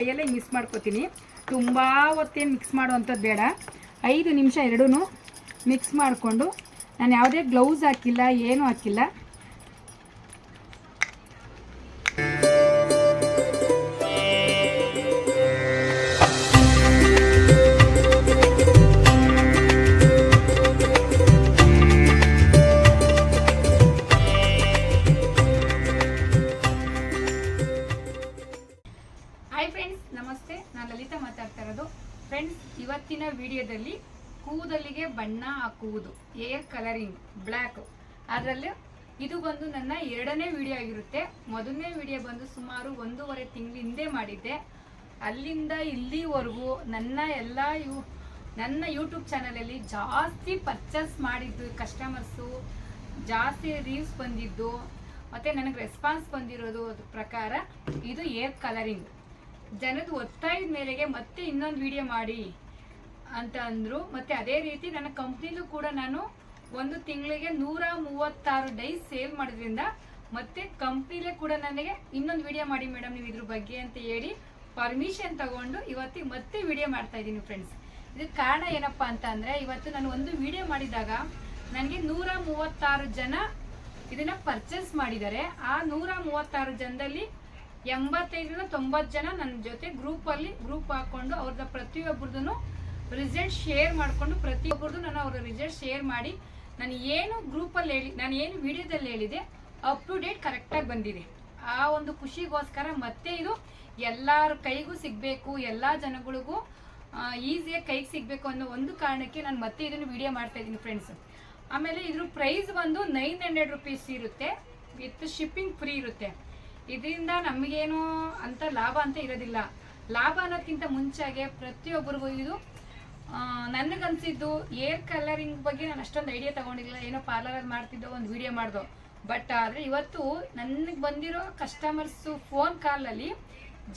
ಕೈಯಲ್ಲೇ ಮಿಕ್ಸ್ ಮಾಡ್ಕೊತೀನಿ. ತುಂಬ ಹೊತ್ತೇನು ಮಿಕ್ಸ್ ಮಾಡುವಂಥದ್ದು ಬೇಡ. ಐದು ನಿಮಿಷ ಎರಡೂ ಮಿಕ್ಸ್ ಮಾಡಿಕೊಂಡು, ನಾನು ಯಾವುದೇ ಗ್ಲೌಸ್ ಹಾಕಿಲ್ಲ, ಏನೂ ಹಾಕಿಲ್ಲ. ಕೂದಲಿಗೆ ಬಣ್ಣ ಹಾಕುವುದು. ಏರ್ ಕಲರಿಂಗ್ ಬ್ಲ್ಯಾಕ್ ಅದರಲ್ಲಿ ಇದು ಬಂದು ನನ್ನ ಎರಡನೇ ವಿಡಿಯೋ ಆಗಿರುತ್ತೆ. ಮೊದಲನೇ ವಿಡಿಯೋ ಬಂದು ಸುಮಾರು ಒಂದೂವರೆ ತಿಂಗಳ ಹಿಂದೆ ಮಾಡಿದ್ದೆ. ಅಲ್ಲಿಂದ ಇಲ್ಲಿವರೆಗೂ ನನ್ನ ಎಲ್ಲ ಯೂ, ನನ್ನ ಯೂಟ್ಯೂಬ್ ಚಾನಲಲ್ಲಿ ಜಾಸ್ತಿ ಪರ್ಚೇಸ್ ಮಾಡಿದ್ದು ಕಸ್ಟಮರ್ಸು ಜಾಸ್ತಿ ರೀವ್ಸ್ ಬಂದಿದ್ದು, ಮತ್ತು ನನಗೆ ರೆಸ್ಪಾನ್ಸ್ ಬಂದಿರೋದು ಅದ್ರ ಪ್ರಕಾರ ಇದು ಏರ್ ಕಲರಿಂಗ್ ಜನದ ಒತ್ತಾಯದ ಮೇರೆಗೆ ಮತ್ತೆ ಇನ್ನೊಂದು ವಿಡಿಯೋ ಮಾಡಿ. ಅಂತ ಅಂದರು. ಮತ್ತು ಅದೇ ರೀತಿ ನನ್ನ ಕಂಪ್ನಿಲೂ ಕೂಡ ನಾನು ಒಂದು ತಿಂಗಳಿಗೆ ನೂರ ಮೂವತ್ತಾರು ಡೈಸ್ ಸೇಲ್ ಮಾಡೋದ್ರಿಂದ ಮತ್ತೆ ಕಂಪ್ನಿಲೇ ಕೂಡ ನನಗೆ ಇನ್ನೊಂದು ವಿಡಿಯೋ ಮಾಡಿ ಮೇಡಮ್ ನೀವು ಇದ್ರ ಬಗ್ಗೆ ಅಂತ ಹೇಳಿ ಪರ್ಮಿಷನ್ ತಗೊಂಡು ಇವತ್ತಿಗೆ ಮತ್ತೆ ವಿಡಿಯೋ ಮಾಡ್ತಾ ಇದ್ದೀನಿ ಫ್ರೆಂಡ್ಸ್ ಇದಕ್ಕೆ ಕಾರಣ ಏನಪ್ಪ ಅಂತ ಅಂದರೆ ಇವತ್ತು ನಾನು ಒಂದು ವಿಡಿಯೋ ಮಾಡಿದಾಗ ನನಗೆ ನೂರ ಮೂವತ್ತಾರು ಜನ ಇದನ್ನ ಪರ್ಚೇಸ್ ಮಾಡಿದ್ದಾರೆ. ಆ ನೂರ ಮೂವತ್ತಾರು ಜನದಲ್ಲಿ ಎಂಬತ್ತೈದರಿಂದ ತೊಂಬತ್ತು ಜನ ನನ್ನ ಜೊತೆ ಗ್ರೂಪಲ್ಲಿ ಗ್ರೂಪ್ ಹಾಕೊಂಡು ಅವ್ರದ್ದು ಪ್ರತಿಯೊಬ್ಬರದ್ದು ರಿಸಲ್ಟ್ ಶೇರ್ ಮಾಡಿಕೊಂಡು ಪ್ರತಿಯೊಬ್ಬರದು ನಾನು ಅವರ ರಿಸಲ್ಟ್ ಶೇರ್ ಮಾಡಿ ನಾನು ಏನು ಗ್ರೂಪಲ್ಲಿ ಹೇಳಿ, ನಾನು ಏನು ವಿಡಿಯೋದಲ್ಲಿ ಹೇಳಿದೆ ಅಪ್ ಟು ಡೇಟ್ ಕರೆಕ್ಟಾಗಿ ಬಂದಿದೆ. ಆ ಒಂದು ಖುಷಿಗೋಸ್ಕರ ಮತ್ತೆ ಇದು ಎಲ್ಲರ ಕೈಗೂ ಸಿಗಬೇಕು, ಎಲ್ಲ ಜನಗಳಿಗೂ ಈಸಿಯಾಗಿ ಕೈಗೆ ಸಿಗಬೇಕು ಅನ್ನೋ ಒಂದು ಕಾರಣಕ್ಕೆ ನಾನು ಮತ್ತೆ ಇದನ್ನು ವಿಡಿಯೋ ಮಾಡ್ತಾ ಇದ್ದೀನಿ ಫ್ರೆಂಡ್ಸ್ ಆಮೇಲೆ ಇದ್ರ ಪ್ರೈಸ್ ಬಂದು ನೈನ್ ಹಂಡ್ರೆಡ್ ರುಪೀಸ್ ಇರುತ್ತೆ ವಿತ್ ಶಿಪ್ಪಿಂಗ್ ಫ್ರೀ ಇರುತ್ತೆ. ಇದರಿಂದ ನಮಗೇನು ಅಂತ ಲಾಭ ಅಂತ ಇರೋದಿಲ್ಲ. ಲಾಭ ಅನ್ನೋದಕ್ಕಿಂತ ಮುಂಚೆಗೆ ಪ್ರತಿಯೊಬ್ಬರಿಗೂ ಇದು ನನಗನ್ಸಿದ್ದು ಏರ್ ಕಲರಿಂಗ್ ಬಗ್ಗೆ ನಾನು ಅಷ್ಟೊಂದು ಐಡಿಯಾ ತಗೊಂಡಿಲ್ಲ. ಏನೋ ಪಾರ್ಲರಲ್ಲಿ ಮಾಡ್ತಿದ್ದೋ ಒಂದು ವಿಡಿಯೋ ಮಾಡ್ದೋ. ಬಟ್ ಆದರೆ ಇವತ್ತು ನನಗೆ ಬಂದಿರೋ ಕಸ್ಟಮರ್ಸು ಫೋನ್ ಕಾಲಲ್ಲಿ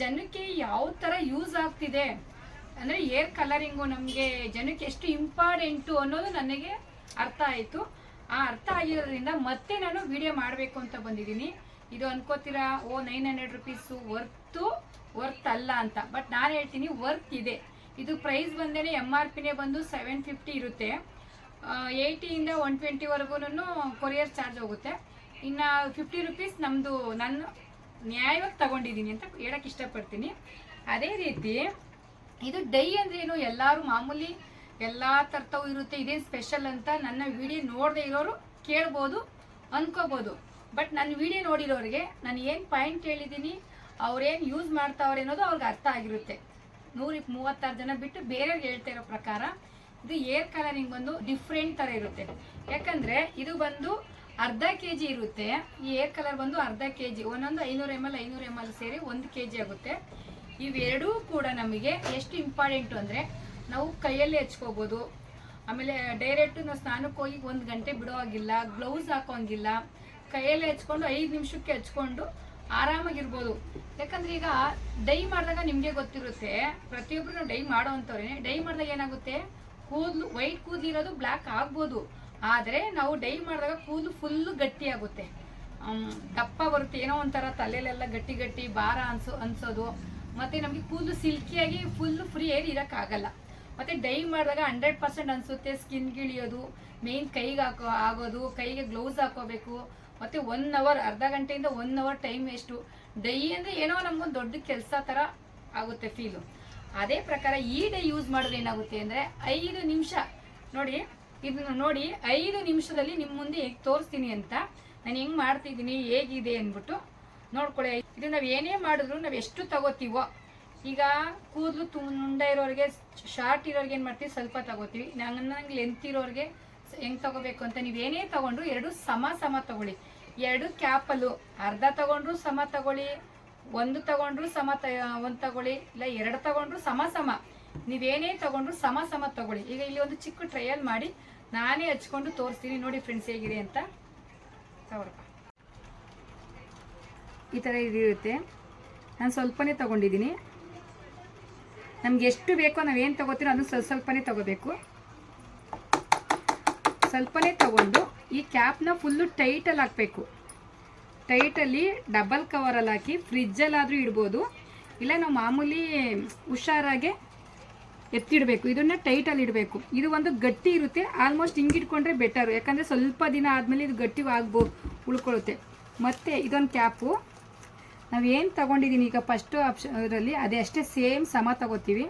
ಜನಕ್ಕೆ ಯಾವ ಥರ ಯೂಸ್ ಆಗ್ತಿದೆ? ಅಂದರೆ ಏರ್ ಕಲರಿಂಗು ನಮಗೆ ಜನಕ್ಕೆ ಎಷ್ಟು ಇಂಪಾರ್ಟೆಂಟು ಅನ್ನೋದು ನನಗೆ ಅರ್ಥ ಆಯಿತು. ಆ ಅರ್ಥ ಆಗಿರೋದ್ರಿಂದ ಮತ್ತೆ ನಾನು ವಿಡಿಯೋ ಮಾಡಬೇಕು ಅಂತ ಬಂದಿದ್ದೀನಿ. ಇದು ಅನ್ಕೋತೀರಾ? ಓ nine hundred rupees worth worth ಅಲ್ಲ ಅಂತ. ಬಟ್ ನಾನು ಹೇಳ್ತೀನಿ ವರ್ತ್ ಇದೆ. ಇದು ಪ್ರೈಸ್ ಬಂದೇನೆ ಎಂ ಆರ್ ಪಿನೇ ಬಂದು ಸೆವೆನ್ ಫಿಫ್ಟಿ ಇರುತ್ತೆ. ಏಯ್ಟಿಯಿಂದ ಒನ್ ಟ್ವೆಂಟಿವರೆಗೂ ಕೊರಿಯರ್ ಚಾರ್ಜ್ ಹೋಗುತ್ತೆ. ಇನ್ನು ಫಿಫ್ಟಿ ರುಪೀಸ್ ನಮ್ಮದು ನಾನು ನ್ಯಾಯವಾಗಿ ತಗೊಂಡಿದ್ದೀನಿ ಅಂತ ಹೇಳಕ್ಕೆ ಇಷ್ಟಪಡ್ತೀನಿ. ಅದೇ ರೀತಿ ಇದು ಡೈ ಅಂದ್ರೆ ಏನು ಎಲ್ಲರೂ ಮಾಮೂಲಿ ಎಲ್ಲ ತರ್ತವೂ ಇರುತ್ತೆ, ಇದೇನು ಸ್ಪೆಷಲ್ ಅಂತ ನನ್ನ ವಿಡಿಯೋ ನೋಡದೆ ಇರೋರು ಕೇಳ್ಬೋದು, ಅನ್ಕೋಬೋದು. ಬಟ್ ನನ್ನ ವಿಡಿಯೋ ನೋಡಿರೋರಿಗೆ ನಾನು ಏನು ಪಾಯಿಂಟ್ ಹೇಳಿದ್ದೀನಿ ಅವ್ರೇನು ಯೂಸ್ ಮಾಡ್ತಾವ್ರೆ ಅನ್ನೋದು ಅವ್ರಿಗೆ ಅರ್ಥ ಆಗಿರುತ್ತೆ. ನೂರ ಮೂವತ್ತಾರು ಜನ ಬಿಟ್ಟು ಬೇರೆಯವ್ರು ಹೇಳ್ತಾ ಇರೋ ಪ್ರಕಾರ ಇದು ಏರ್ ಕಲರಿಂಗ್ ಬಂದು ಡಿಫ್ರೆಂಟ್ ಥರ ಇರುತ್ತೆ. ಯಾಕಂದರೆ ಇದು ಬಂದು ಅರ್ಧ ಕೆ ಜಿ ಇರುತ್ತೆ. ಈ ಏರ್ ಕಲರ್ ಬಂದು ಅರ್ಧ ಕೆ ಜಿ ಒಂದೊಂದು ಐನೂರು ಎಂ ಎಲ್ ಐನೂರು ಎಂ ಎಲ್ ಸೇರಿ ಒಂದು ಕೆ ಜಿ ಆಗುತ್ತೆ. ಇವೆರಡೂ ಕೂಡ ನಮಗೆ ಎಷ್ಟು ಇಂಪಾರ್ಟೆಂಟು ಅಂದರೆ ನಾವು ಕೈಯಲ್ಲಿ ಹಚ್ಕೋಬೋದು. ಆಮೇಲೆ ಡೈರೆಕ್ಟ್ ನಾವು ಸ್ನಾನಕ್ಕೆ ಹೋಗಿ ಒಂದು ಗಂಟೆ ಬಿಡೋ ಹಾಗಿಲ್ಲ ಗ್ಲೌಸ್ ಹಾಕೋಂಗಿಲ್ಲ. ಕೈಯಲ್ಲಿ ಹಚ್ಕೊಂಡು ಐದು ನಿಮಿಷಕ್ಕೆ ಹಚ್ಕೊಂಡು ಆರಾಮಾಗಿರ್ಬೋದು. ಯಾಕಂದ್ರೆ ಈಗ ಡೈ ಮಾಡಿದಾಗ ನಿಮಗೆ ಗೊತ್ತಿರುತ್ತೆ ಪ್ರತಿಯೊಬ್ಬರು ಡೈ ಮಾಡೋವಂಥವ್ರೆ ಡೈ ಮಾಡಿದಾಗ ಏನಾಗುತ್ತೆ? ಕೂದಲು, ವೈಟ್ ಕೂದಲು ಇರೋದು ಬ್ಲ್ಯಾಕ್ ಆಗ್ಬೋದು. ಆದರೆ ನಾವು ಡೈ ಮಾಡಿದಾಗ ಕೂದಲು ಫುಲ್ಲು ಗಟ್ಟಿ ಆಗುತ್ತೆ. ದಪ್ಪ ಬರುತ್ತೆ. ಏನೋ ಒಂಥರ ತಲೆಯಲ್ಲೆಲ್ಲ ಗಟ್ಟಿ ಗಟ್ಟಿ ಭಾರ ಅನ್ಸೋ, ಅನ್ಸೋದು. ಮತ್ತೆ ನಮಗೆ ಕೂದಲು ಸಿಲ್ಕಿಯಾಗಿ ಫುಲ್ಲು ಫ್ರೀ ಏರ್ ಇರೋಕ್ಕಾಗಲ್ಲ. ಮತ್ತೆ ಡೈ ಮಾಡಿದಾಗ ಹಂಡ್ರೆಡ್ ಪರ್ಸೆಂಟ್ ಅನ್ಸುತ್ತೆ. ಸ್ಕಿನ್ ಗಿಳಿಯೋದು ಮೇನ್ ಕೈಗೆ ಹಾಕೋ, ಆಗೋದು, ಕೈಗೆ ಗ್ಲೌಸ್ ಹಾಕೋಬೇಕು. ಮತ್ತೆ ಒನ್ ಅವರ್ ಅರ್ಧ ಗಂಟೆಯಿಂದ ಒನ್ ಅವರ್ ಟೈಮ್ ಎಷ್ಟು? ಡೈ ಅಂದರೆ ಏನೋ ನಮ್ಗೊಂದು ದೊಡ್ಡ ಕೆಲಸ ಥರ ಆಗುತ್ತೆ ಫೀಲು ಅದೇ ಪ್ರಕಾರ ಈ ಡೈ ಯೂಸ್ ಮಾಡಿದ್ರೆ ಏನಾಗುತ್ತೆ ಅಂದರೆ ಐದು ನಿಮಿಷ, ನೋಡಿ, ಇದನ್ನ ನೋಡಿ, ಐದು ನಿಮಿಷದಲ್ಲಿ ನಿಮ್ಮ ಮುಂದೆ ಹೇಗೆ ತೋರಿಸ್ತೀನಿ ಅಂತ ನಾನು ಹೆಂಗೆ ಮಾಡ್ತಿದ್ದೀನಿ, ಹೇಗಿದೆ ಅಂದ್ಬಿಟ್ಟು ನೋಡ್ಕೊಳ್ಳಿ. ಇದು ನಾವು ಏನೇ ಮಾಡಿದ್ರು ನಾವು ಎಷ್ಟು ತಗೋತೀವೋ, ಈಗ ಕೂದಲು ತುಂಡ ಇರೋರಿಗೆ ಶಾರ್ಟ್ ಇರೋರಿಗೆ ಏನು ಮಾಡ್ತೀವಿ? ಸ್ವಲ್ಪ ತಗೋತೀವಿ. ನಂಗೆ ಲೆಂತ್ ಇರೋರಿಗೆ ಹೆಂಗೆ ತಗೋಬೇಕು ಅಂತ ನೀವು ಏನೇ ತಗೊಂಡ್ರು ಎರಡು ಸಮ ಸಮ ತಗೊಳ್ಳಿ. ಎರಡು ಕ್ಯಾಪಲ್ಲು. ಅರ್ಧ ತಗೊಂಡ್ರು ಸಮ ತಗೊಳ್ಳಿ, ಒಂದು ತಗೊಂಡ್ರು ಸಮ ತ, ಒಂದು ತಗೊಳ್ಳಿ, ಇಲ್ಲ ಎರಡು ತಗೊಂಡ್ರು ಸಮ ಸಮ. ನೀವೇನೇ ತಗೊಂಡ್ರು ಸಮ ಸಮ ತಗೊಳ್ಳಿ. ಈಗ ಇಲ್ಲಿ ಒಂದು ಚಿಕ್ಕ ಟ್ರಯಲ್ ಮಾಡಿ ನಾನೇ ಹಚ್ಕೊಂಡು ತೋರಿಸ್ತೀನಿ. ನೋಡಿ ಫ್ರೆಂಡ್ಸ್ ಹೇಗಿದೆ ಅಂತ. ಈ ಥರ ಇದಿರುತ್ತೆ. ನಾನು ಸ್ವಲ್ಪನೇ ತಗೊಂಡಿದ್ದೀನಿ. ನಮ್ಗೆ ಎಷ್ಟು ಬೇಕೋ ನಾವೇನು ತಗೋತೀರೋ ಅದು ಸ್ವಲ್ಪ ಸ್ವಲ್ಪನೇ ತಗೋಬೇಕು. ಸ್ವಲ್ಪನೇ ತಗೊಂಡು ಈ ಕ್ಯಾಪ್ನ ಫುಲ್ಲು ಟೈಟಲ್ಲಿ ಹಾಕಬೇಕು. ಟೈಟಲ್ಲಿ ಡಬಲ್ ಕವರಲ್ಲಿ ಹಾಕಿ ಫ್ರಿಜ್ಜಲ್ಲಾದರೂ ಇಡ್ಬೋದು. ಇಲ್ಲ, ನಾವು ಮಾಮೂಲಿ ಹುಷಾರಾಗೆ ಎತ್ತಿಡಬೇಕು. ಇದನ್ನು ಟೈಟಲ್ಲಿ ಇಡಬೇಕು. ಇದು ಒಂದು ಗಟ್ಟಿ ಇರುತ್ತೆ. ಆಲ್ಮೋಸ್ಟ್ ಹಿಂಗಿಟ್ಕೊಂಡ್ರೆ ಬೆಟರು ಯಾಕಂದರೆ ಸ್ವಲ್ಪ ದಿನ ಆದಮೇಲೆ ಇದು ಗಟ್ಟಿ ಆಗ್ಬೋ, ಉಳ್ಕೊಳ್ಳುತ್ತೆ. ಮತ್ತು ಇದೊಂದು ಕ್ಯಾಪು. ಏನು ತಗೊಂಡಿದ್ದೀನಿ ಈಗ ಫಸ್ಟು ಆಪ್ಷನ್ ಅದರಲ್ಲಿ, ಅದೇ ಅಷ್ಟೇ ಸೇಮ್ ಸಮ ತಗೋತೀವಿ.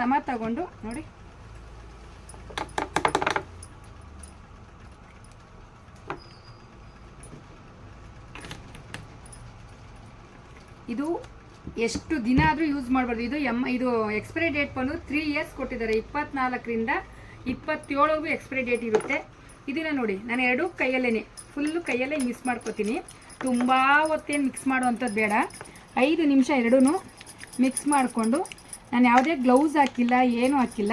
ಸಮ ತಗೊಂಡು ನೋಡಿ. ಇದು ಎಷ್ಟು ದಿನ ಆದರೂ ಯೂಸ್ ಮಾಡ್ಬೋದು ಇದು ಎಂ, ಇದು ಎಕ್ಸ್ಪೈರಿ ಡೇಟ್ ಬಂದು ತ್ರೀ ಇಯರ್ಸ್ ಕೊಟ್ಟಿದ್ದಾರೆ. ಇಪ್ಪತ್ನಾಲ್ಕರಿಂದ ಇಪ್ಪತ್ತೇಳಗೂ ಎಕ್ಸ್ಪೈರಿ ಡೇಟ್ ಇರುತ್ತೆ. ಇದನ್ನು ನೋಡಿ, ನಾನು ಎರಡೂ ಕೈಯಲ್ಲೇ ಫುಲ್ಲು ಕೈಯಲ್ಲೇ ಮಿಕ್ಸ್ ಮಾಡ್ಕೊತೀನಿ. ತುಂಬ ಹೊತ್ತೇನು ಮಿಕ್ಸ್ ಮಾಡುವಂಥದ್ದು ಬೇಡ. ಐದು ನಿಮಿಷ ಎರಡೂ ಮಿಕ್ಸ್ ಮಾಡಿಕೊಂಡು, ನಾನು ಯಾವುದೇ ಗ್ಲೌಸ್ ಹಾಕಿಲ್ಲ, ಏನೂ ಹಾಕಿಲ್ಲ.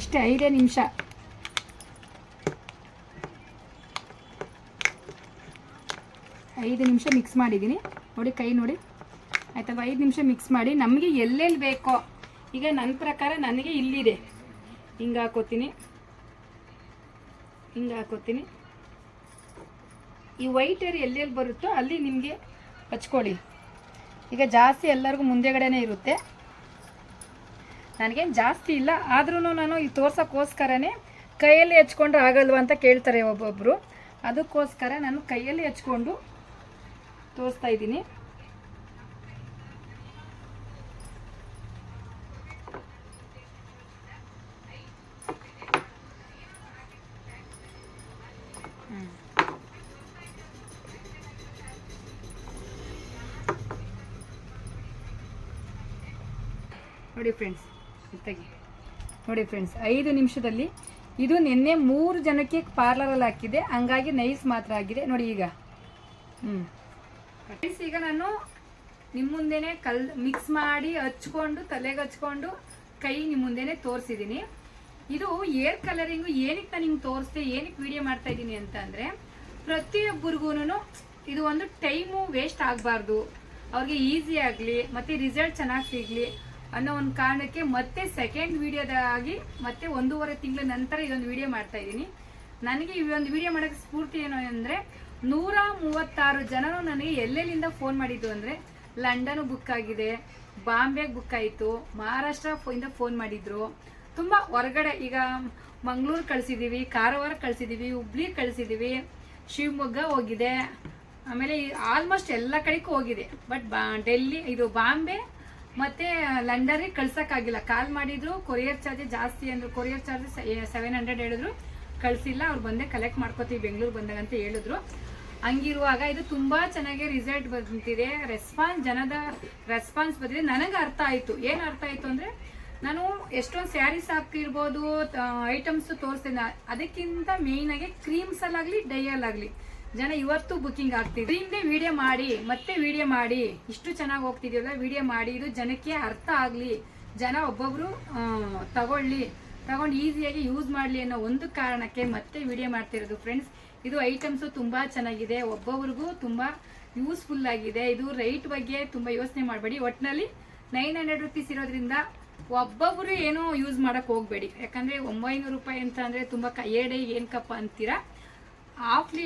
ಇಷ್ಟೇ, ಐದೇ ನಿಮಿಷ. ಐದು ನಿಮಿಷ ಮಿಕ್ಸ್ ಮಾಡಿದ್ದೀನಿ. ನೋಡಿ ಕೈ ನೋಡಿ. ಆಯ್ತಾ ಐದು ನಿಮಿಷ ಮಿಕ್ಸ್ ಮಾಡಿ. ನಮಗೆ ಎಲ್ಲೆಲ್ಲಿ ಬೇಕೋ, ಈಗ ನನ್ನ ಪ್ರಕಾರ ನನಗೆ ಇಲ್ಲಿದೆ. ಹಿಂಗೆ ಹಾಕೋತೀನಿ. ಹಿಂಗೆ ಹಾಕೋತೀನಿ. ಈ ವೈಟ್ ಏರ್ ಎಲ್ಲೆಲ್ಲಿ ಬರುತ್ತೋ ಅಲ್ಲಿ ನಿಮಗೆ ಹಚ್ಕೊಳ್ಳಿ. ಈಗ ಜಾಸ್ತಿ ಎಲ್ಲರಿಗೂ ಮುಂದೆಗಡೆನೇ ಇರುತ್ತೆ. ನನಗೇನು ಜಾಸ್ತಿ ಇಲ್ಲ ಆದ್ರೂ ನಾನು ಈ ತೋರ್ಸೋಕ್ಕೋಸ್ಕರನೇ ಕೈಯಲ್ಲಿ ಹಚ್ಕೊಂಡ್ರೆ ಆಗಲ್ವಾ ಅಂತ ಕೇಳ್ತಾರೆ ಒಬ್ಬೊಬ್ಬರು ಅದಕ್ಕೋಸ್ಕರ ನಾನು ಕೈಯಲ್ಲಿ ಹಚ್ಕೊಂಡು ತೋರಿಸ್ತಾ ಇದ್ದೀನಿ. ನೋಡಿ ಫ್ರೆಂಡ್ಸ್ ತೆಗಿ ನೋಡಿ ಫ್ರೆಂಡ್ಸ್ ಐದು ನಿಮಿಷದಲ್ಲಿ ಇದು ನಿನ್ನೆ ಮೂರು ಜನಕ್ಕೆ ಪಾರ್ಲರಲ್ಲಿ ಹಾಕಿದೆ. ಹಂಗಾಗಿ ನೈಸ್ ಮಾತ್ರ ಆಗಿದೆ. ನೋಡಿ ಈಗ. ಹ್ಞೂ ಈಗ ನಾನು ನಿಮ್ಮ ಮುಂದೆನೆ ಕಲ್ ಮಿಕ್ಸ್ ಮಾಡಿ ಹಚ್ಕೊಂಡು, ತಲೆಗೆ ಹಚ್ಕೊಂಡು ಕೈ ನಿಮ್ಮ ಮುಂದೆನೆ ತೋರಿಸಿದ್ದೀನಿ ಇದು ಏರ್ ಕಲರಿಂಗು ಏನಕ್ಕೆ ನಾನು ಹಿಂಗೆ ತೋರಿಸ್ದೆ, ಏನಕ್ಕೆ ವಿಡಿಯೋ ಮಾಡ್ತಾ ಇದ್ದೀನಿ ಅಂತ ಅಂದರೆ ಪ್ರತಿಯೊಬ್ಬರಿಗೂ ಇದು ಒಂದು ಟೈಮು ವೇಸ್ಟ್ ಆಗಬಾರ್ದು. ಅವ್ರಿಗೆ ಈಸಿ ಆಗಲಿ, ಮತ್ತು ರಿಸಲ್ಟ್ ಚೆನ್ನಾಗಿ ಸಿಗಲಿ ಅನ್ನೋ ಒಂದು ಕಾರಣಕ್ಕೆ ಮತ್ತೆ ಸೆಕೆಂಡ್ ವಿಡಿಯೋದಾಗಿ ಮತ್ತೆ ಒಂದೂವರೆ ತಿಂಗಳ ನಂತರ ಇದೊಂದು ವಿಡಿಯೋ ಮಾಡ್ತಾ ಇದ್ದೀನಿ ನನಗೆ ಈ ಒಂದು ವಿಡಿಯೋ ಮಾಡೋಕ್ಕೆ ಸ್ಫೂರ್ತಿ ಏನು ಅಂದರೆ ನೂರ ಮೂವತ್ತಾರು ಜನರು ನನಗೆ ಎಲ್ಲೆಲ್ಲಿಂದ ಫೋನ್ ಮಾಡಿದ್ದು ಅಂದರೆ ಲಂಡನ್ ಬುಕ್ ಆಗಿದೆ ಬಾಂಬೆಗೆ ಬುಕ್ ಆಯಿತು, ಮಹಾರಾಷ್ಟ್ರ ಇಂದ ಫೋನ್ ಮಾಡಿದ್ರು. ತುಂಬ ಹೊರಗಡೆ ಈಗ ಮಂಗಳೂರು ಕಳಿಸಿದ್ದೀವಿ ಕಾರವಾರ ಕಳಿಸಿದ್ದೀವಿ ಹುಬ್ಳಿ ಕಳಿಸಿದ್ದೀವಿ ಶಿವಮೊಗ್ಗ ಹೋಗಿದೆ. ಆಮೇಲೆ ಆಲ್ಮೋಸ್ಟ್ ಎಲ್ಲ ಕಡೆಗೂ ಹೋಗಿದೆ. ಬಟ್ ಬಾ ಡೆಲ್ಲಿ ಇದು ಬಾಂಬೆ ಮತ್ತೆ ಲಂಡನ್ಗೆ ಕಳ್ಸೋಕ್ಕಾಗಿಲ್ಲ. ಕಾಲ್ ಮಾಡಿದ್ರು, ಕೊರಿಯರ್ ಚಾರ್ಜ್ ಜಾಸ್ತಿ ಅಂದರು, ಕೊರಿಯರ್ ಚಾರ್ಜ್ ಸೆವೆನ್ ಹಂಡ್ರೆಡ್ ಹೇಳಿದ್ರು. ಕಳಿಸಿಲ್ಲ, ಅವ್ರು ಬಂದೆ ಕಲೆಕ್ಟ್ ಮಾಡ್ಕೋತೀವಿ, ಬೆಂಗಳೂರು ಬಂದಾಗ ಅಂತ ಹೇಳಿದ್ರು. ಹಂಗಿರುವಾಗ ಇದು ತುಂಬಾ ಚೆನ್ನಾಗಿ ರಿಸಲ್ಟ್ ಬಂತಿದೆ ರೆಸ್ಪಾನ್ಸ್ ಜನದ ರೆಸ್ಪಾನ್ಸ್ ಬಂದಿದೆ. ನನಗೆ ಅರ್ಥ ಆಯ್ತು. ಏನು ಅರ್ಥ ಆಯ್ತು ಅಂದ್ರೆ, ನಾನು ಎಷ್ಟೊಂದು ಸ್ಯಾರೀಸ್ ಹಾಕಿರ್ಬೋದು ಐಟಮ್ಸ್ ತೋರಿಸ್ತೇನೆ ಅದಕ್ಕಿಂತ ಮೇಯ್ನ್ ಆಗಿ ಕ್ರೀಮ್ಸ್ ಅಲ್ಲಾಗ್ಲಿ ಡೈಯಲ್ಲಾಗ್ಲಿ ಜನ ಇವತ್ತು ಬುಕ್ಕಿಂಗ್ ಆಗ್ತಿದೆ. ಹಿಂದೆ ವಿಡಿಯೋ ಮಾಡಿ, ಮತ್ತೆ ವಿಡಿಯೋ ಮಾಡಿ. ಇಷ್ಟು ಚೆನ್ನಾಗಿ ಹೋಗ್ತಿದೆಯಲ್ಲ ವಿಡಿಯೋ ಮಾಡಿ. ಇದು ಜನಕ್ಕೆ ಅರ್ಥ ಆಗಲಿ. ಜನ ಒಬ್ಬೊಬ್ಬರು ತಗೊಳ್ಳಿ. ತಗೊಂಡು ಈಸಿಯಾಗಿ ಯೂಸ್ ಮಾಡಲಿ ಅನ್ನೋ ಒಂದು ಕಾರಣಕ್ಕೆ ಮತ್ತೆ ವಿಡಿಯೋ ಮಾಡ್ತಿರೋದು. ಫ್ರೆಂಡ್ಸ್ ಇದು ಐಟಮ್ಸು ತುಂಬ ಚೆನ್ನಾಗಿದೆ. ಒಬ್ಬೊಬ್ರಿಗೂ ತುಂಬ ಯೂಸ್ಫುಲ್ ಆಗಿದೆ. ಇದು ರೈಟ್ ಬಗ್ಗೆ ತುಂಬ ಯೋಚನೆ ಮಾಡಬೇಡಿ. ಒಟ್ಟಿನಲ್ಲಿ ನೈನ್ ಹಂಡ್ರೆಡ್ ರುಪೀಸ್ ಇರೋದ್ರಿಂದ ಒಬ್ಬೊಬ್ಬರು ಏನೋ ಯೂಸ್ ಮಾಡೋಕ್ಕೆ ಹೋಗಬೇಡಿ. ಯಾಕಂದರೆ ಒಂಬೈನೂರು ರೂಪಾಯಿ ಅಂತ ಅಂದರೆ ತುಂಬ ಕೈಯಡೆ ಏನಕ್ಕಪ್ಪ ಅಂತೀರಾ? ಆಫ್ಲಿ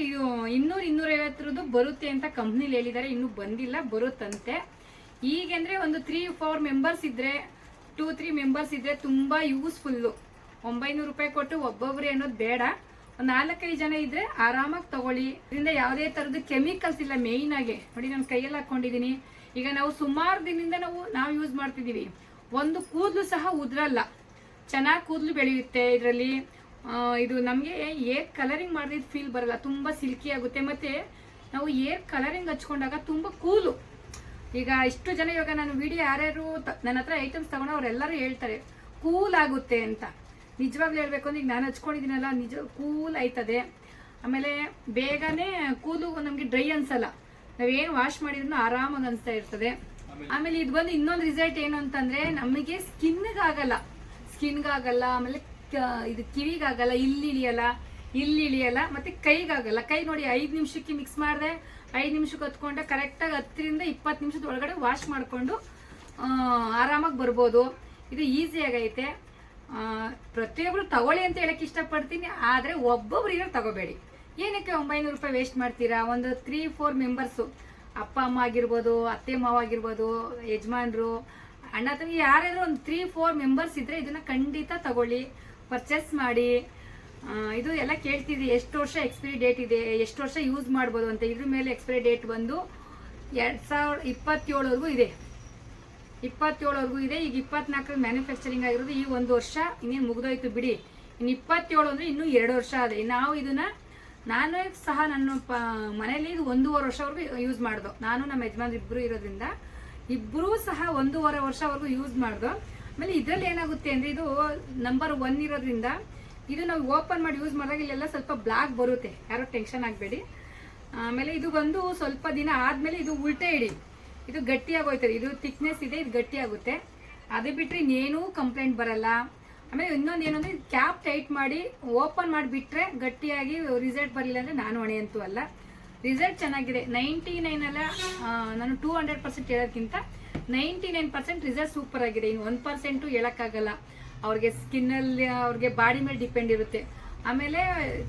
ಇನ್ನೂರು ಇನ್ನೂರೈವತ್ತರದ್ದು ಬರುತ್ತೆ ಅಂತ ಕಂಪ್ನಿಲಿ ಹೇಳಿದ್ದಾರೆ. ಇನ್ನೂ ಬಂದಿಲ್ಲ, ಬರುತ್ತಂತೆ. ಈಗೆಂದರೆ ಒಂದು ತ್ರೀ ಫೋರ್ ಮೆಂಬರ್ಸ್ ಇದ್ರೆ ಟೂ ತ್ರೀ ಮೆಂಬರ್ಸ್ ಇದ್ರೆ ತುಂಬಾ ಯೂಸ್ಫುಲ್ಲು. ಒಂಬೈನೂರು ರೂಪಾಯಿ ಕೊಟ್ಟು ಒಬ್ಬೊಬ್ಬರೇ ಅನ್ನೋದು ಬೇಡ. ನಾಲ್ಕೈದು ಜನ ಇದ್ರೆ ಆರಾಮಾಗಿ ತಗೊಳ್ಳಿ. ಇದರಿಂದ ಯಾವುದೇ ಥರದ್ದು ಕೆಮಿಕಲ್ಸ್ ಇಲ್ಲ ಮೇಯ್ನ್ ಆಗಿ. ನೋಡಿ ನಾನು ಕೈಯಲ್ಲಿ ಹಾಕೊಂಡಿದ್ದೀನಿ ಈಗ ನಾವು ಸುಮಾರು ದಿನದಿಂದ ನಾವು ನಾವು ಯೂಸ್ ಮಾಡ್ತಿದ್ದೀವಿ ಒಂದು ಕೂದಲು ಸಹ ಉದ್ರಲ್ಲ. ಚೆನ್ನಾಗಿ ಕೂದಲು ಬೆಳೆಯುತ್ತೆ ಇದರಲ್ಲಿ. ಇದು ನಮಗೆ ಏರ್ ಕಲರಿಂಗ್ ಮಾಡಿದ ಫೀಲ್ ಬರಲ್ಲ. ತುಂಬ ಸಿಲ್ಕಿ ಆಗುತ್ತೆ. ಮತ್ತೆ ನಾವು ಏರ್ ಕಲರಿಂಗ್ ಹಚ್ಕೊಂಡಾಗ ತುಂಬ ಕೂಲು. ಈಗ ಇಷ್ಟು ಜನ ಇವಾಗ ನಾನು ವಿಡಿಯೋ ಯಾರ್ಯಾರು ನನ್ನ ಹತ್ರ ಐಟಮ್ಸ್ ತಗೊಂಡು ಅವರೆಲ್ಲರೂ ಹೇಳ್ತಾರೆ, ಕೂಲ್ ಆಗುತ್ತೆ ಅಂತ. ನಿಜವಾಗ್ಲೂ ಹೇಳ್ಬೇಕು ಅಂದ್ರೆ ಈಗ ನಾನು ಹಚ್ಕೊಂಡಿದ್ದೀನಲ್ಲ ನಿಜ ಕೂಲ್ ಆಯ್ತದೆ. ಆಮೇಲೆ ಬೇಗನೆ ಕೂಲು ನಮಗೆ ಡ್ರೈ ಅನ್ಸಲ್ಲ. ನಾವೇನು ವಾಶ್ ಮಾಡಿದ್ರು ಆರಾಮಾಗಿ ಅನಿಸ್ತಾ ಇರ್ತದೆ. ಆಮೇಲೆ? ಇದು ಬಂದು ಇನ್ನೊಂದು ರಿಸಲ್ಟ್ ಏನು ಅಂತಂದ್ರೆ ನಮಗೆ ಸ್ಕಿನ್ಗಾಗಲ್ಲ ಸ್ಕಿನ್ಗಾಗಲ್ಲ ಆಮೇಲೆ ಇದು ಕಿವಿಗಾಗಲ್ಲ ಇಲ್ಲಿ ಇಳಿಯಲ್ಲ ಇಲ್ಲಿ ಇಳಿಯಲ್ಲ ಮತ್ತೆ ಕೈಗಾಗಲ್ಲ. ಕೈ ನೋಡಿ ಐದು ನಿಮಿಷಕ್ಕೆ ಮಿಕ್ಸ್ ಮಾಡಿದೆ ಐದು ನಿಮಿಷಕ್ಕೆ ಹತ್ಕೊಂಡೆ ಕರೆಕ್ಟಾಗಿ ಹತ್ತರಿಂದ ಇಪ್ಪತ್ತು ನಿಮಿಷದ ಒಳಗಡೆ ವಾಶ್ ಮಾಡಿಕೊಂಡು ಆರಾಮಾಗಿ ಬರ್ಬೋದು. ಇದು ಈಸಿ ಪ್ರತಿಯೊಬ್ರು ತಗೊಳ್ಳಿ ಅಂತ ಹೇಳಕ್ ಇಷ್ಟಪಡ್ತೀನಿ, ಆದರೆ ಒಬ್ಬೊಬ್ರಿಗೆ ತಗೋಬೇಡಿ. ಏನಕ್ಕೆ ಒಂಬೈನೂರು ರೂಪಾಯಿ ವೇಸ್ಟ್ ಮಾಡ್ತೀರಾ? ಒಂದು ತ್ರೀ ಫೋರ್ ಮೆಂಬರ್ಸು ಅಪ್ಪ, ಅಮ್ಮ ಆಗಿರ್ಬೋದು, ಅತ್ತೆ, ಮಾವ ಆಗಿರ್ಬೋದು, ಯಜಮಾನ್ರು, ಅಣ್ಣ ತಂಗಿ ಯಾರಾದರೂ ಒಂದು ತ್ರೀ ಫೋರ್ ಮೆಂಬರ್ಸ್ ಇದ್ದರೆ ಇದನ್ನ ಖಂಡಿತ ತಗೊಳ್ಳಿ ಪರ್ಚೇಸ್ ಮಾಡಿ. ಇದು ಎಲ್ಲ ಕೇಳ್ತಿದ್ವಿ ಎಷ್ಟು ವರ್ಷ ಎಕ್ಸ್ಪೈರಿ ಡೇಟ್ ಇದೆ, ಎಷ್ಟು ವರ್ಷ ಯೂಸ್ ಮಾಡ್ಬೋದು ಅಂತ. ಇದ್ರ ಮೇಲೆ ಎಕ್ಸ್ಪೈರಿ ಡೇಟ್ ಬಂದು ಎರಡು ಸಾವಿರದ ಇಪ್ಪತ್ತೇಳವರೆಗೂ ಇದೆ. ಇಪ್ಪತ್ತೇಳವರೆಗೂ ಇದೆ. ಈಗ ಇಪ್ಪತ್ನಾಲ್ಕರ ಮ್ಯಾನುಫ್ಯಾಕ್ಚರಿಂಗ್ ಆಗಿರೋದು ಈ ಒಂದು ವರ್ಷ. ಇನ್ನೇನು ಮುಗಿದೋಯ್ತು ಬಿಡಿ. ಇನ್ನು ಇಪ್ಪತ್ತೇಳು ಅಂದ್ರೆ ಇನ್ನೂ ಎರಡು ವರ್ಷ ಅದೇ ನಾವು ಇದನ್ನ ನಾನು ಸಹ ನನ್ನ ಪ ಮನೇಲಿ ಇದು ಒಂದೂವರೆ ವರ್ಷವರೆಗೂ ಯೂಸ್ ಮಾಡ್ದು. ನಾನು ನಮ್ಮ ಯಜಮಾನ್ ಇಬ್ರು ಇರೋದ್ರಿಂದ ಇಬ್ಬರೂ ಸಹ ಒಂದೂವರೆ ವರ್ಷವರೆಗೂ ಯೂಸ್ ಮಾಡ್ದು. ಆಮೇಲೆ ಇದರಲ್ಲಿ ಏನಾಗುತ್ತೆ ಅಂದ್ರೆ ಇದು ನಂಬರ್ ಒನ್ ಇರೋದ್ರಿಂದ ಇದು ನಾವು ಓಪನ್ ಮಾಡಿ ಯೂಸ್ ಮಾಡಿದಾಗ ಇಲ್ಲೆಲ್ಲ ಸ್ವಲ್ಪ ಬ್ಲಾಕ್ ಬರುತ್ತೆ. ಯಾರೋ ಟೆನ್ಷನ್ ಆಗಬೇಡಿ. ಆಮೇಲೆ ಇದು ಬಂದು ಸ್ವಲ್ಪ ದಿನ ಆದ್ಮೇಲೆ ಇದು ಉಲ್ಟೆ ಇಡಿ. ಇದು ಗಟ್ಟಿಯಾಗೋಯ್ತದೆ. ಇದು ಥಿಕ್ನೆಸ್ ಇದೆ, ಇದು ಗಟ್ಟಿಯಾಗುತ್ತೆ. ಅದು ಬಿಟ್ರೆ ಇನ್ನೇನೂ ಕಂಪ್ಲೇಂಟ್ ಬರಲ್ಲ. ಆಮೇಲೆ ಇನ್ನೊಂದು ಏನಂದರೆ ಕ್ಯಾಪ್ ಟೈಟ್ ಮಾಡಿ ಓಪನ್ ಮಾಡಿ ಬಿಟ್ರೆ ಗಟ್ಟಿಯಾಗಿ ರಿಸಲ್ಟ್ ಬರಲಿಲ್ಲ ಅಂದ್ರೆ ನಾನು ಹೊಣೆ ಅಂತೂ ಅಲ್ಲ. ರಿಸಲ್ಟ್ ಚೆನ್ನಾಗಿದೆ. ನೈಂಟಿ ನೈನ್ ಅಲ್ಲ ನಾನು ಟೂ ಹಂಡ್ರೆಡ್ ಪರ್ಸೆಂಟ್ ಹೇಳೋದಕ್ಕಿಂತ ninety nine percent result super ಆಗಿದೆ. ಇನ್ನು ಒನ್ ಪರ್ಸೆಂಟು ಹೇಳೋಕ್ಕಾಗಲ್ಲ. ಅವ್ರಿಗೆ ಸ್ಕಿನ್ನಲ್ಲಿ ಅವ್ರಿಗೆ ಬಾಡಿ ಮೇಲೆ ಡಿಪೆಂಡ್ ಇರುತ್ತೆ. ಆಮೇಲೆ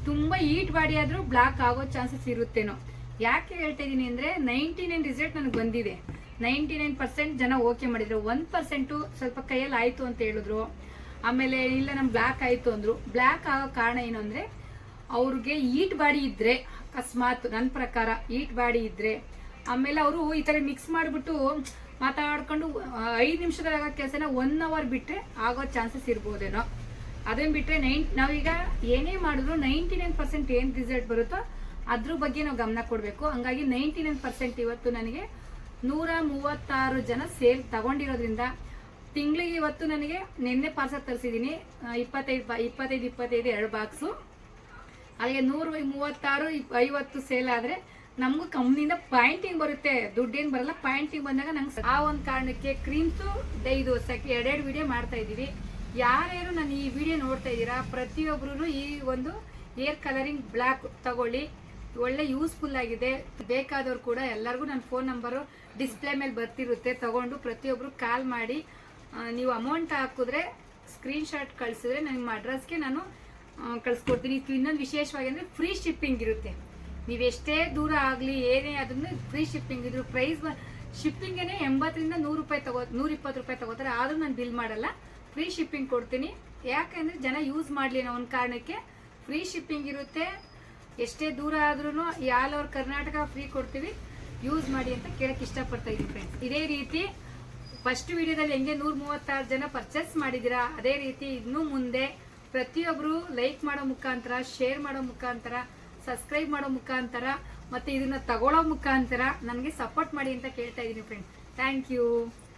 ತುಂಬಾ ಈಟ್ ಬಾಡಿ ಆದರೂ ಬ್ಲಾಕ್ ಆಗೋ ಚಾನ್ಸಸ್ ಇರುತ್ತೇನೋ. ಯಾಕೆ ಹೇಳ್ತಾ ಇದ್ದೀನಿ ಅಂದ್ರೆ ನೈಂಟಿ ನೈನ್ ರಿಸಲ್ಟ್ ನನಗೆ ಬಂದಿದೆ. ನೈಂಟಿ ನೈನ್ ಪರ್ಸೆಂಟ್ ಜನ ಓಕೆ ಮಾಡಿದ್ರು. ಒನ್ ಪರ್ಸೆಂಟು ಸ್ವಲ್ಪ ಕೈಯಲ್ಲಿ ಆಯ್ತು ಅಂತ ಹೇಳಿದ್ರು. ಆಮೇಲೆ ಇಲ್ಲ ನಮ್ಮ ಬ್ಲ್ಯಾಕ್ ಆಯ್ತು ಅಂದ್ರು. ಬ್ಲ್ಯಾಕ್ ಆಗೋ ಕಾರಣ ಏನು ಅಂದ್ರೆ ಅವ್ರಿಗೆ ಈಟ್ ಬಾಡಿ ಇದ್ರೆ, ಅಕಸ್ಮಾತ್ ನನ್ನ ಪ್ರಕಾರ ಈಟ್ ಬಾಡಿ ಇದ್ರೆ, ಆಮೇಲೆ ಅವರು ಈ ತರ ಮಿಕ್ಸ್ ಮಾಡಿಬಿಟ್ಟು ಮಾತಾಡ್ಕೊಂಡು ಐದು ನಿಮಿಷದಾಗ ಆಗೋ ಕೆಲಸನ ಒನ್ ಅವರ್ ಬಿಟ್ರೆ ಆಗೋ ಚಾನ್ಸಸ್ ಇರ್ಬೋದೇನೋ. ಅದನ್ನು ಬಿಟ್ರೆ ನೈನ್ ನಾವೀಗ ಏನೇ ಮಾಡಿದ್ರು ನೈಂಟಿ ನೈನ್ ಪರ್ಸೆಂಟ್ ಏನ್ ರಿಸಲ್ಟ್ ಬರುತ್ತೋ ಅದ್ರ ಬಗ್ಗೆ ನಾವು ಗಮನ ಕೊಡಬೇಕು. ಹಂಗಾಗಿ ನೈಂಟಿ ನೈನ್ ಪರ್ಸೆಂಟ್ ಇವತ್ತು ನನಗೆ ನೂರ ಮೂವತ್ತಾರು ಜನ ಸೇಲ್ ತಗೊಂಡಿರೋದ್ರಿಂದ ತಿಂಗಳಿಗೆ ಇವತ್ತು ನನಗೆ ನಿನ್ನೆ ಪಾರ್ಸಲ್ ತರಿಸಿದ್ದೀನಿ. ಇಪ್ಪತ್ತೈದು ಇಪ್ಪತ್ತೈದು ಇಪ್ಪತ್ತೈದು ಎರಡು ಬಾಕ್ಸು. ಅಲ್ಲಿಗೆ ನೂರು ಮೂವತ್ತಾರು ಐವತ್ತು ಸೇಲ್ ಆದ್ರೆ ನಮಗೂ ಕಂಪ್ನಿಯಿಂದ ಪಾಯಿಂಟಿಂಗ್ ಬರುತ್ತೆ. ದುಡ್ಡೇನು ಬರಲ್ಲ, ಪಾಯಿಂಟಿಂಗ್ ಬಂದಾಗ ನಂಗೆ ಆ ಒಂದು ಕಾರಣಕ್ಕೆ ಕ್ರೀಮ್ಸು ಇದು ಸೆಕೆ ಎರಡೆರಡು ವಿಡಿಯೋ ಮಾಡ್ತಾ ಇದ್ದೀವಿ. ಯಾರ್ಯಾರು ನಾನು ಈ ವಿಡಿಯೋ ನೋಡ್ತಾ ಇದ್ದೀರಾ ಪ್ರತಿಯೊಬ್ಬರು ಈ ಒಂದು ಏರ್ ಕಲರಿಂಗ್ ಬ್ಲ್ಯಾಕ್ ತಗೊಳ್ಳಿ. ಒಳ್ಳೆ ಯೂಸ್ಫುಲ್ ಆಗಿದೆ. ಬೇಕಾದವ್ರು ಕೂಡ ಎಲ್ಲರಿಗೂ ನನ್ನ ಫೋನ್ ನಂಬರು ಡಿಸ್ಪ್ಲೇ ಮೇಲೆ ಬರ್ತಿರುತ್ತೆ. ತಗೊಂಡು ಪ್ರತಿಯೊಬ್ಬರು ಕಾಲ್ ಮಾಡಿ ನೀವು ಅಮೌಂಟ್ ಹಾಕಿದ್ರೆ ಸ್ಕ್ರೀನ್ ಶಾಟ್ ಕಳಿಸಿದ್ರೆ ನಿಮ್ಮ ಅಡ್ರೆಸ್ಗೆ ನಾನು ಕಳಿಸ್ಕೊಡ್ತೀನಿ. ಇದು ಇನ್ನೊಂದು ವಿಶೇಷವಾಗಿ ಅಂದರೆ ಫ್ರೀ ಶಿಪ್ಪಿಂಗ್ ಇರುತ್ತೆ. ನೀವು ಎಷ್ಟೇ ದೂರ ಆಗಲಿ, ಏನೇ ಅದನ್ನು ಫ್ರೀ ಶಿಪ್ಪಿಂಗ್ ಇದ್ರು ಪ್ರೈಸ್ ಶಿಪ್ಪಿಂಗೇನೆ ಎಂಬತ್ತರಿಂದ ನೂರು ರೂಪಾಯಿ ತಗೋ, ನೂರ ಇಪ್ಪತ್ತು ರೂಪಾಯಿ ತಗೋತಾರೆ. ಆದರೂ ನಾನು ಬಿಲ್ ಮಾಡಲ್ಲ. ಫ್ರೀ ಶಿಪ್ಪಿಂಗ್ ಕೊಡ್ತೀನಿ. ಯಾಕೆಂದರೆ ಜನ ಯೂಸ್ ಮಾಡಲಿ ಅನ್ನೋ ಒಂದು ಕಾರಣಕ್ಕೆ. ಫ್ರೀ ಶಿಪ್ಪಿಂಗ್ ಇರುತ್ತೆ. ಎಷ್ಟೇ ದೂರ ಆದ್ರೂ ಆಲ್ ಓವರ್ ಕರ್ನಾಟಕ ಫ್ರೀ ಕೊಡ್ತೀವಿ. ಯೂಸ್ ಮಾಡಿ ಅಂತ ಕೇಳಕ್ ಇಷ್ಟಪಡ್ತಾ ಇದ್ದೀನಿ ಫ್ರೆಂಡ್ಸ್ ಇದೇ ರೀತಿ ಫಸ್ಟ್ ವಿಡಿಯೋದಲ್ಲಿ ಹೆಂಗೆ ನೂರ ಮೂವತ್ತಾರು ಜನ ಪರ್ಚೇಸ್ ಮಾಡಿದಿರಾ ಅದೇ ರೀತಿ ಇನ್ನೂ ಮುಂದೆ ಪ್ರತಿಯೊಬ್ಬರು ಲೈಕ್ ಮಾಡೋ ಮುಖಾಂತರ ಶೇರ್ ಮಾಡೋ ಮುಖಾಂತರ ಸಬ್ಸ್ಕ್ರೈಬ್ ಮಾಡೋ ಮುಖಾಂತರ ಮತ್ತೆ ಇದನ್ನ ತಗೊಳ್ಳೋ ಮುಖಾಂತರ ನನಗೆ ಸಪೋರ್ಟ್ ಮಾಡಿ ಅಂತ ಕೇಳ್ತಾ ಇದ್ದೀನಿ ಫ್ರೆಂಡ್ಸ್ ಥ್ಯಾಂಕ್ ಯು